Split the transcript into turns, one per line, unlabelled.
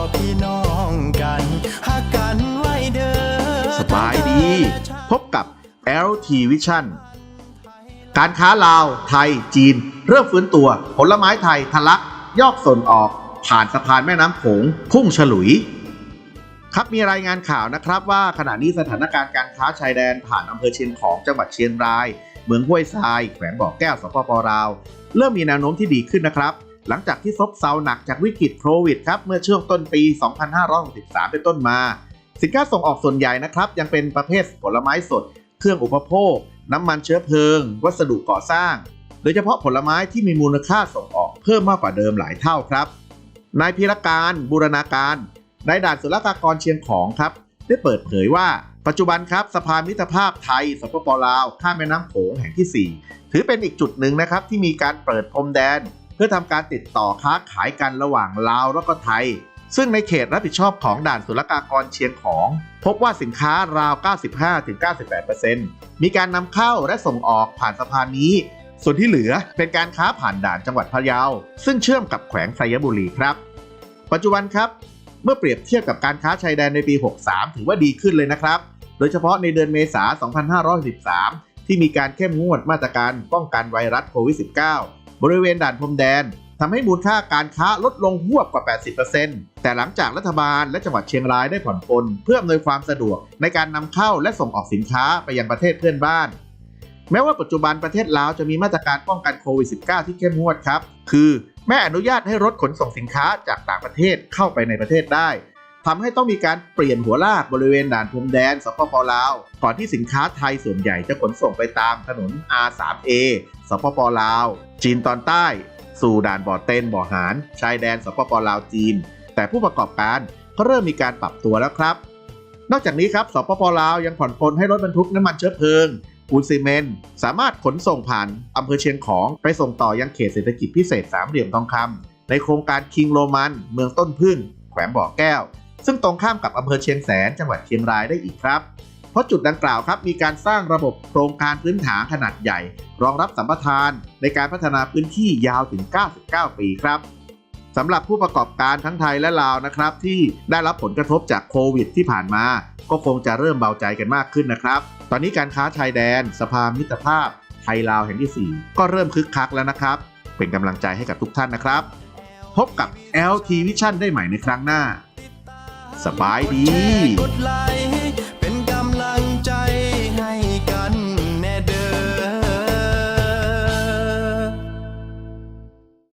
็พี่
น้องกันหักกันไว้เดิมส
บายดี พบกับ LT Vision การค้าลาว ไทย จีน เริ่มฟื้นตัว ผลไม้ไทยทะลัก ยอกส่นออก ผ่านสะพานแม่น้ำโขง พุ่งฉลุย ครับมีรายงานข่าวนะครับว่าขณะนี้สถานการณ์การค้าชายแดนผ่านอำเภอเชียงของจังหวัดเชียงราย เมืองห้วยทราย แขวงบ่อแก้วสปปลาว เริ่มมีแนวโน้มที่ดีขึ้นนะครับ หลังจากที่ซบเซาหนักจากวิกฤตโควิดครับเมื่อช่วงต้นปี 2563 เป็นต้นมา สินค้าส่งออกส่วนใหญ่นะครับ ยังเป็นประเภทผลไม้สด เครื่องอุปโภค น้ำมันเชื้อเพลิง วัสดุก่อสร้าง โดยเฉพาะผลไม้ที่มีมูลค่าส่งออกเพิ่มมากกว่าเดิมหลายเท่าครับนายพีรการบูรณาการนายด่านศุลกากรเชียงของครับได้เปิดเผยว่าปัจจุบันครับสะพานมิตรภาพไทยสปปลาว ข้ามแม่น้ำโขงแห่งที่ 4 ถือเป็นอีกจุดหนึ่งนะครับที่มีการเปิดพรมแดน พื่อทำการติดต่อค้าขายกันระหว่างลาวแล้วก็ไทย ซึ่งในเขตรับผิดชอบของด่านศุลกากรเชียงของ พบว่าสินค้าราว 95-98%มีการนำเข้าและส่งออกผ่านสะพานนี้ ส่วนที่เหลือเป็นการค้าผ่านด่านจังหวัดพะเยา ซึ่งเชื่อมกับแขวงไซยบุรีครับ ปัจจุบันครับ เมื่อเปรียบเทียบกับการค้าชายแดนในปี 63 ถือว่าดีขึ้นเลยนะครับ โดยเฉพาะในเดือนเมษายน 2513 ที่มีการเข้มงวดมาตรการป้องกันไวรัสโควิด -19 บริเวณด่านพรมแดนทำให้มูลค่าการค้าลดลงหวบกว่า 80%แต่หลังจากรัฐบาลและจังหวัดเชียงรายได้ผ่อนปลนเพื่ออำนวยความสะดวกในการนำเข้าและส่งออกสินค้าไปยังประเทศเพื่อนบ้าน แม้ว่าปัจจุบันประเทศลาวจะมีมาตรการป้องกันโควิด -19 ที่เข้มงวดครับ คือไม่อนุญาตให้รถขนส่งสินค้าจากต่างประเทศเข้าไปในประเทศได้ ทำให้ต้องมีการเปลี่ยนหัวลากบริเวณด่านพรมแดนสปปลาว ก่อนที่สินค้าไทยส่วนใหญ่จะขนส่งไปตามถนน R3A สปปลาว จีนตอนใต้ สู่ด่านบ่อเต้นบ่อหารชายแดนสปปลาวจีน แต่ผู้ประกอบการก็เริ่มมีการปรับตัวแล้วครับ นอกจากนี้ครับ สปปลาวยังผ่อนปลนให้รถบรรทุกน้ำมันเชื้อเพลิงปูนซีเมนต์สามารถขนส่งผ่านอำเภอเชียงของ ไปส่งต่อยังเขตเศรษฐกิจพิเศษสามเหลี่ยมทองคำในโครงการคิงโรมัน เมืองต้นพึ่งแขวงบ่อแก้ว ซึ่งตรงข้ามกับอำเภอเชียงแสนจังหวัดเชียงรายได้อีกครับ เพราะจุดดังกล่าวครับมีการสร้างระบบโครงการพื้นฐานขนาดใหญ่ รองรับสัมปทานในการพัฒนาพื้นที่ยาวถึง 99 ปีครับสำหรับผู้ประกอบการทั้งไทยและลาวนะครับ ที่ได้รับผลกระทบจากโควิดที่ผ่านมา ก็คงจะเริ่มเบาใจกันมากขึ้นนะครับ ตอนนี้การค้าชายแดน สภามิตรภาพ ไทยลาวแห่งที่ 4 ก็เริ่มคึกคักแล้วนะครับ เป็นกำลังใจให้กับทุกท่านนะครับ พบกับ LT Vision ได้ใหม่ในครั้งหน้า สบายดี